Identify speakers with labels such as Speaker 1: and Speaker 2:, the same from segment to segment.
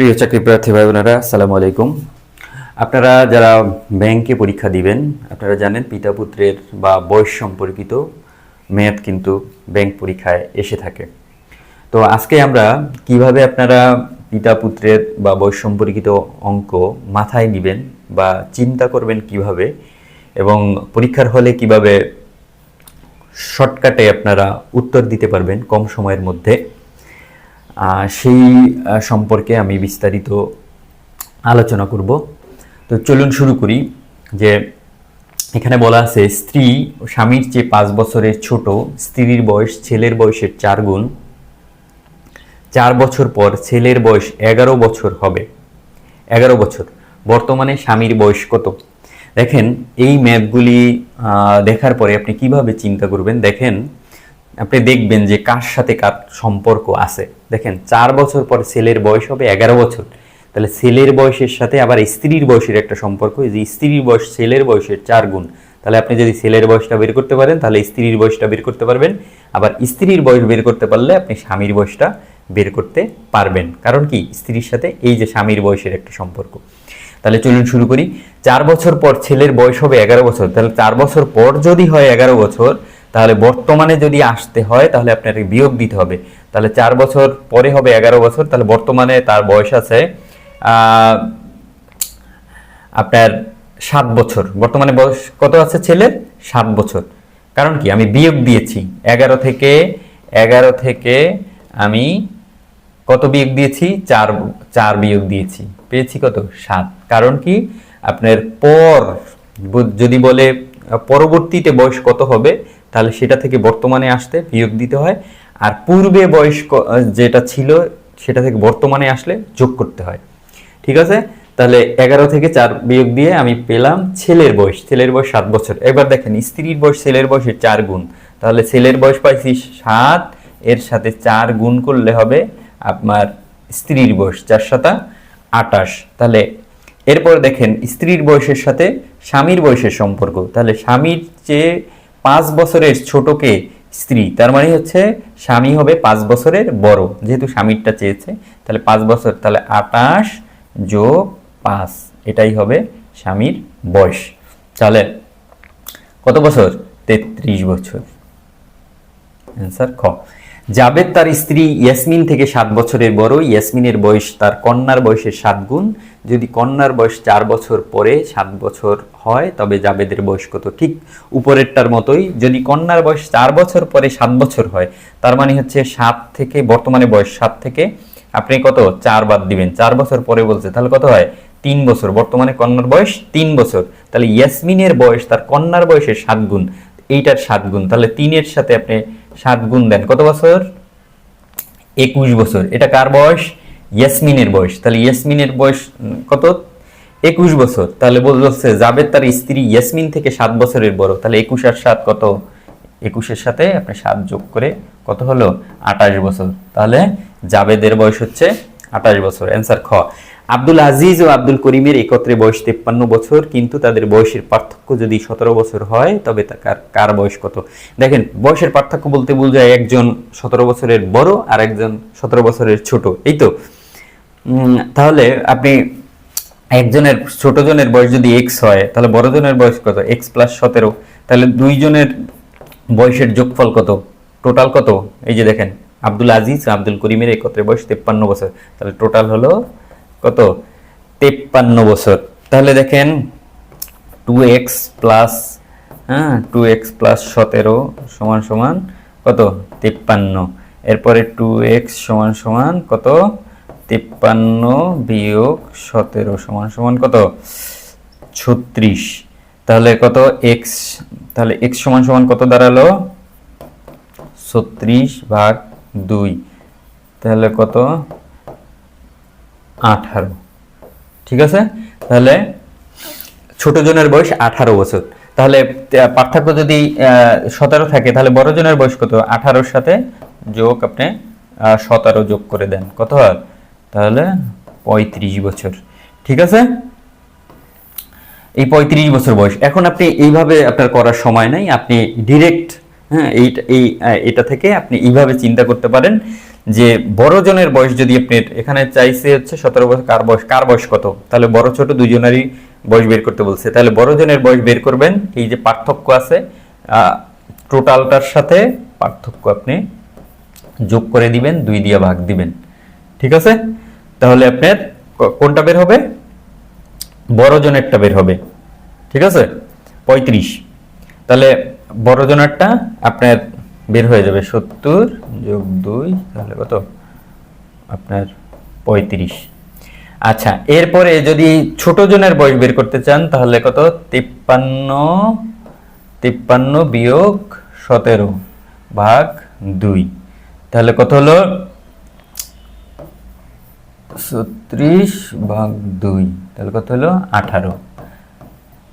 Speaker 1: প্রিয় চাকরি প্রার্থী ভাই বোনেরা আসসালামু আলাইকুম। আপনারা যারা ব্যাংকে পরীক্ষা দিবেন, আপনারা জানেন পিতা পুত্রের বা বয়স সম্পর্কিত মেয়াদ কিন্তু ব্যাংক পরীক্ষায় এসে থাকে। তো আজকে আমরা কীভাবে আপনারা পিতা পুত্রের বা বয়স সম্পর্কিত অঙ্ক মাথায় নেবেন বা চিন্তা করবেন কীভাবে, এবং পরীক্ষার হলে কীভাবে শর্টকাটে আপনারা উত্তর দিতে পারবেন কম সময়ের মধ্যে। সেই সম্পর্কে আমি বিস্তারিত আলোচনা করব। তো চলুন শুরু করি যে এখানে বলা আছে, স্ত্রী স্বামীর চেয়ে পাঁচ বছরের ছোট, স্ত্রীর বয়স ছেলের বয়সের চার গুণ। চার বছর পর ছেলের বয়স এগারো বছর হবে। এগারো বছর। বর্তমানে স্বামীর বয়স কত? দেখেন, এই ম্যাপগুলি দেখার পরে আপনি কীভাবে চিন্তা করবেন? দেখেন আপনি দেখবেন যে কার সাথে কার সম্পর্ক আছে। দেখেন, চার বছর পর ছেলের বয়স হবে এগারো বছর। তাহলে ছেলের বয়সের সাথে আবার স্ত্রীর বয়সের একটা সম্পর্ক যে স্ত্রীর বয়স, ছেলের বয়সের চার গুণ। তাহলে আপনি যদি ছেলের বয়সটা বের করতে পারেন, তাহলে স্ত্রীর বয়সটা বের করতে পারবেন। আবার স্ত্রীর বয়স বের করতে পারলে আপনি স্বামীর বয়সটা বের করতে পারবেন। কারণ কি? স্ত্রীর সাথে এই যে স্বামীর বয়সের একটা সম্পর্ক। তাহলে চলুন শুরু করি। চার বছর পর ছেলের বয়স হবে এগারো বছর। তাহলে চার বছর পর যদি হয় এগারো বছর তাহলে বর্তমানে যদি আসতে হয়, তাহলে আপনাকে বিয়োগ দিতে হবে। তাহলে চার বছর পরে হবে এগারো বছর, তাহলে বর্তমানে তার বয়স আছে আপনার সাত বছর। বর্তমানে বয়স কত আছে ছেলের সাত বছর। কারণ কি? আমি বিয়োগ দিয়েছি। এগারো থেকে এগারো থেকে আমি কত বিয়োগ দিয়েছি? চার চার বিয়োগ দিয়েছি। পেয়েছি কত? সাত। কারণ কি? আপনার পর, যদি বলে পরবর্তীতে বয়স কত হবে তাহলে সেটা থেকে বর্তমানে আসতে বিয়োগ দিতে হয়। আর পূর্বে বয়স ক- আহ, যেটা ছিল সেটা থেকে বর্তমানে আসলে যোগ করতে হয়। ঠিক আছে? তাহলে এগারো থেকে চার বিয়োগ দিয়ে আমি পেলাম ছেলের বয়স। ছেলের বয়স সাত বছর। এবার দেখেন স্ত্রীর বয়স ছেলের বয়সের চার গুণ। তাহলে ছেলের বয়স পাইছি সাত এর সাথে চার গুণ করলে হবে আপনার স্ত্রীর বয়স চার সাতা আটাশ। তাহলে এরপর দেখেন স্ত্রীর বয়সের সাথে স্বামীর বয়সের সম্পর্ক। তাহলে স্বামীর চেয়ে পাঁচ বছরের ছোটকে স্ত্রী, তার মানে হচ্ছে স্বামী হবে পাঁচ বছরের বড়। যেহেতু স্বামীরটা চেয়েছে, তাহলে পাঁচ বছর, তাহলে আটাশ যোগ পাঁচ, এটাই হবে স্বামীর বয়স। তাহলে কত বছর? তেত্রিশ বছর। অ্যান্সার খ। জাবেদ তার স্ত্রী ইয়াসমিন থেকে সাত বছরের বড়। ইয়াসমিনের বয়স তার কন্যার বয়সের সাত গুণ। যদি কন্যার বয়স চার বছর পরে সাত বছর হয়, তবে জাবেদের বয়স কত? ঠিক উপরেরটার মতোই। যদি কন্যার বয়স চার বছর পরে সাত বছর হয়, তার মানে হচ্ছে সাত থেকে, বর্তমানে বয়স সাত থেকে, আপনি কত? চার বাদ দিবেন। চার বছর পরে বলছে, তাহলে কত হয়? তিন বছর। বর্তমানে কন্যার বয়স তিন বছর। তাহলে ইয়াসমিনের বয়স তার কন্যার বয়সের সাত গুণ। এইটার সাত গুণ। তাহলে তিনের সাথে আপনি সাত গুণ দেন। কত বছর? একুশ বছর। এটা কার বয়স? ইয়াসমিনের বয়স। তাহলে ইয়াসমিনের বয়স কত? একুশ বছর। তাহলে বলছে জাবেদ তার স্ত্রী ইয়াসমিন থেকে সাত বছরের বড়। তাহলে একুশ আর সাত কত? একুশের সাথে আপনি সাত যোগ করে কত হলো? আঠাশ বছর। তাহলে জাবেদের বয়স হচ্ছে আঠাশ বছর। অ্যান্সার খ। আব্দুল আজিজ ও আব্দুল করিমের একত্রে বয়স তেপ্পান্ন বছর, কিন্তু তাদের বয়সের পার্থক্য যদি সতেরো বছর হয়, তবে কার কার বয়স কত? দেখেন, বয়সের পার্থক্য বলতে বোঝায় একজন সতেরো বছরের বড় আর একজন সতেরো বছরের ছোট, এই তো? তাহলে আপনি একজনের ছোট জনের বয়স যদি এক্স হয়, তাহলে বড় জনের বয়স কত? এক্স প্লাস সতেরো, তাহলে দুইজনের বয়সের যোগফল কত? টোটাল কত? এই যে দেখেন, আব্দুল আজিজ আব্দুল করিমের একত্রে বয়স তেপ্পান্ন বছর, তাহলে টোটাল হলো কত? তেপ্পান্ন বছর। তাহলে দেখেন টু এক্স প্লাস হ্যাঁ টু এক্স প্লাস সতেরো সমান সমান কত? তেপ্পান্ন। এরপরে টু এক্স সমান সমান কত? তেপ্পান্ন বিয়োগ সতেরো সমান সমান কত? ছত্রিশ। তাহলে কত? এক্স তাহলে এক্স সমান সমান কত দাঁড়াল? ছত্রিশ ভাগ দুই। তাহলে কত? আঠারো। ঠিক আছে? তাহলে ছোট জনের বয়স আঠারো বছর। তাহলে পার্থক্য যদি সতেরো থাকে, তাহলে বড় জনের বয়স কত? আঠারোর সাথে যোগ আপনি সতেরো যোগ করে দেন। কত হয়? তাহলে পঁয়ত্রিশ বছর। ঠিক আছে? এই পঁয়ত্রিশ বছর বয়স। এখন আপনি এইভাবে আপনার করার সময় নাই। আপনি ডিরেক্ট হ্যাঁ এই এটা থেকে আপনি এইভাবে চিন্তা করতে পারেন। যে বড় জনের বয়স যদি আপনি এখানে চাইছে হচ্ছে সতেরো বছর, কার বয়স কার বয়স কত? তাহলে বড় ছোট দুজনেরই বয়স বের করতে বলছে। তাহলে বড় জনের বয়স বের করবেন, এই যে পার্থক্য আছে টোটালটার সাথে পার্থক্য আপনি যোগ করে দিবেন, দুই দিয়ে ভাগ দিবেন। ঠিক আছে? তাহলে আপনার কোনটা বের হবে? বড় জনেরটা বের হবে। ঠিক আছে? পঁয়ত্রিশ। তাহলে বড় জনেরটা আপনার বের হয়ে যাবে সত্তর যোগ দুই, তাহলে কত? আপনার পঁয়ত্রিশ। আচ্ছা এরপরে যদি ছোট জনের বয়স বের করতে চান, তাহলে কত? তিপ্পান্ন তিপ্পান্ন বিয়োগ সতেরো ভাগ দুই। তাহলে কত হলো? ছত্রিশ ভাগ দুই, তাহলে কত হলো? আঠারো।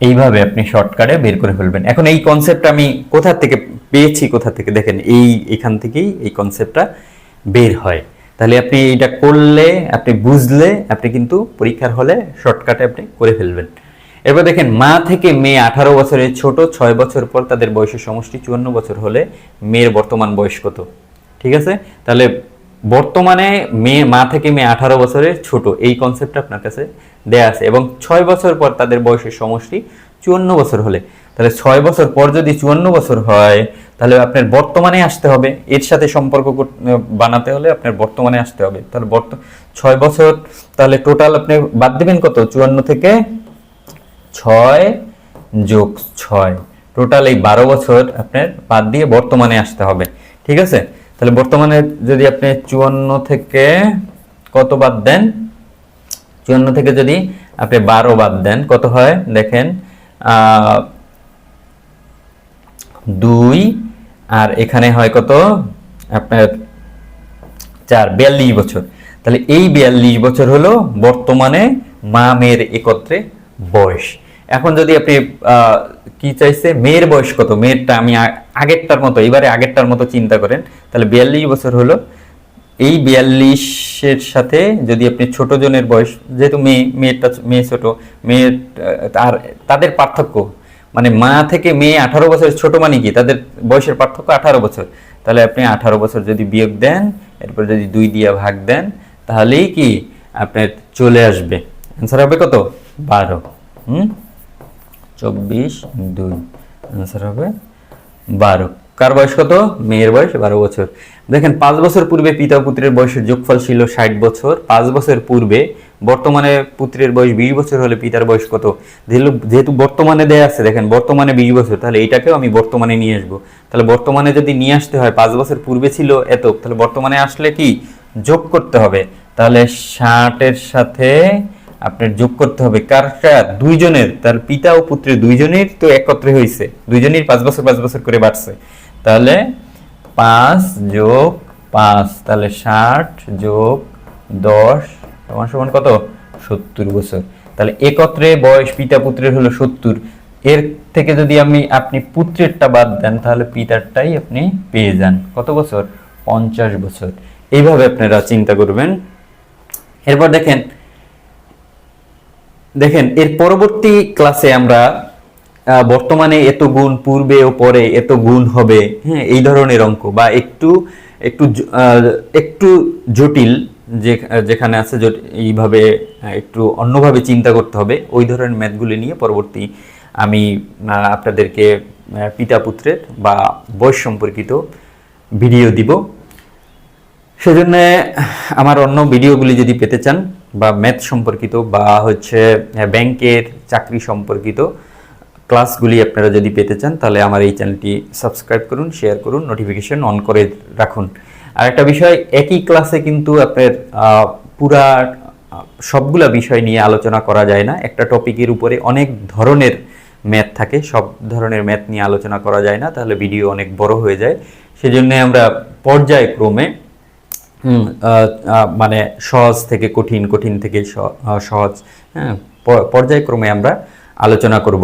Speaker 1: এইভাবে আপনি শর্টকাটে বের করে ফেলবেন। এখন এই কনসেপ্ট আমি কোথা থেকে পেয়েছি, কোথা থেকে দেখেন, এই এখান থেকেই এই কনসেপ্টটা বের হয়। তাহলে আপনি এটা করলে, আপনি বুঝলে, আপনি কিন্তু পরীক্ষার হলে শর্টকাটে আপনি করে ফেলবেন। এরপর দেখেন, মা থেকে মেয়ে আঠারো বছরের ছোট, ছয় বছর পর তাদের বয়সের সমষ্টি চুয়ান্ন বছর হলে মেয়ের বর্তমান বয়স কত? ঠিক আছে? তাহলে বর্তমানে মেয়ে, মা থেকে মেয়ে আঠারো বছরের ছোট, এই কনসেপ্টটা আপনার কাছে দেয়া আছে এবং ছয় বছর পর তাদের বয়সের সমষ্টি চুয়ান্ন বছর হলে। তাহলে ছয় বছর পর যদি চুয়ান্ন বছর হয়, তাহলে আপনার বর্তমানে আসতে হবে। এর সাথে সম্পর্ক বানাতে হলে আপনার বর্তমানে আসতে হবে। তাহলে বর্ত ছয় বছর, তাহলে টোটাল আপনি বাদ দেবেন কত? চুয়ান্ন থেকে ছয় যোগ ছয়। টোটাল এই বারো বছর আপনার বাদ দিয়ে বর্তমানে আসতে হবে। ঠিক আছে? তাহলে বর্তমানে যদি আপনি চুয়ান্ন থেকে কত বাদ দেন? চুয়ান্ন থেকে যদি আপনি বারো বাদ দেন, কত হয়? দেখেন দুই, আর এখানে হয় কত? আপনার চার, বিয়াল্লিশ বছর। তাহলে এই বিয়াল্লিশ বছর হলো বর্তমানে মা মেয়ের একত্রে বয়স। এখন যদি আপনি কি চাইছে? মেয়ের বয়স কত? মেয়েরটা আমি আগেরটার মতো, এবারে আগেরটার মতো চিন্তা করেন, তাহলে বিয়াল্লিশ বছর হলো এই বিয়াল্লিশের সাথে যদি আপনি ছোট জনের বয়স, যেহেতু মেয়ে মেয়েটা মেয়ে ছোট, মেয়ের আর তাদের পার্থক্য মানে মা থেকে মেয়ে আঠারো বছর ছোট মানে কি? তাদের বয়সের পার্থক্য আঠারো বছর। তাহলে আপনি আঠারো বছর যদি বিয়োগ দেন, এরপর যদি দুই দিয়ে ভাগ দেন, তাহলেই কি আপনার চলে আসবে। অ্যান্সার হবে কত? বারো। হুম? চব্বিশ দুই। অ্যান্সার হবে বারো। কার বয়স কত? মেয়ের বয়স বারো বছর। দেখেন, পাঁচ বছর পূর্বে পিতা পুত্রের বয়সের যোগফল ছিল ষাট বছর। পাঁচ বছর পূর্বে বর্তমানে পুত্রের বয়স বিশ বছর হলে পিতার বয়স কত? যেহেতু- বর্তমানে দেয়া আছে, দেখেন, বর্তমানে বিশ বছর, তাহলে এইটাকেও আমি বর্তমানে নিয়ে আসব। তাহলে বর্তমানে যদি নিয়ে আসতে হয়, পাঁচ বছর পূর্বে ছিল এত, তাহলে বর্তমানে আসলে কি? যোগ করতে হবে। তাহলে ষাটের সাথে আপনার যোগ করতে হবে কারটা দুইজনের। তার পিতা ও পুত্রের দুইজনের তো একত্রে হয়েছে দুইজনের পাঁচ বছর পাঁচ বছর করে বাড়ছে। তাহলে পাঁচ যোগ পাঁচ, তাহলে ষাট যোগ দশ, সমান সমান কত? সত্তর বছর। তাহলে একত্রে বয়স পিতা পুত্রের হলো সত্তর। এর থেকে যদি আমি, আপনি পুত্রেরটা বাদ দেন, তাহলে পিতারটাই আপনি পেয়ে যান। কত বছর? পঞ্চাশ বছর। এইভাবে আপনারা চিন্তা করবেন। এরপর দেখেন দেখেন, এর পরবর্তী ক্লাসে আমরা বর্তমানে এত গুণ, পূর্বে ও পরে এত গুণ হবে হ্যাঁ এই ধরনের অঙ্ক বা একটু একটু একটু জটিল যে, যেখানে আছে এইভাবে একটু অন্যভাবে চিন্তা করতে হবে, ওই ধরনের ম্যাথগুলি নিয়ে পরবর্তী আমি আপনাদেরকে পিতা পুত্রের বা বয়স সম্পর্কিত ভিডিও দিব। সেজন্য আমার অন্য ভিডিওগুলি যদি পেতে চান বা ম্যাথ সম্পর্কিত বা হচ্ছে ব্যাংকের চাকরি সম্পর্কিত ক্লাসগুলি আপনারা যদি পেতে চান, তাহলে আমার এই চ্যানেলটি সাবস্ক্রাইব করুন, শেয়ার করুন নোটিফিকেশন অন করে রাখুন। আর একটা বিষয়, একই ক্লাসে কিন্তু আপনার পুরা সবগুলা বিষয় নিয়ে আলোচনা করা যায় না। একটা টপিকের উপরে অনেক ধরনের ম্যাথ থাকে, সব ধরনের ম্যাথ নিয়ে আলোচনা করা যায় না, তাহলে ভিডিও অনেক বড় হয়ে যায়। সেজন্য আমরা পর্যায়ক্রমে মানে সহজ থেকে কঠিন কঠিন থেকে সহজ হ্যাঁ পর্যায়ক্রমে আমরা আলোচনা করব।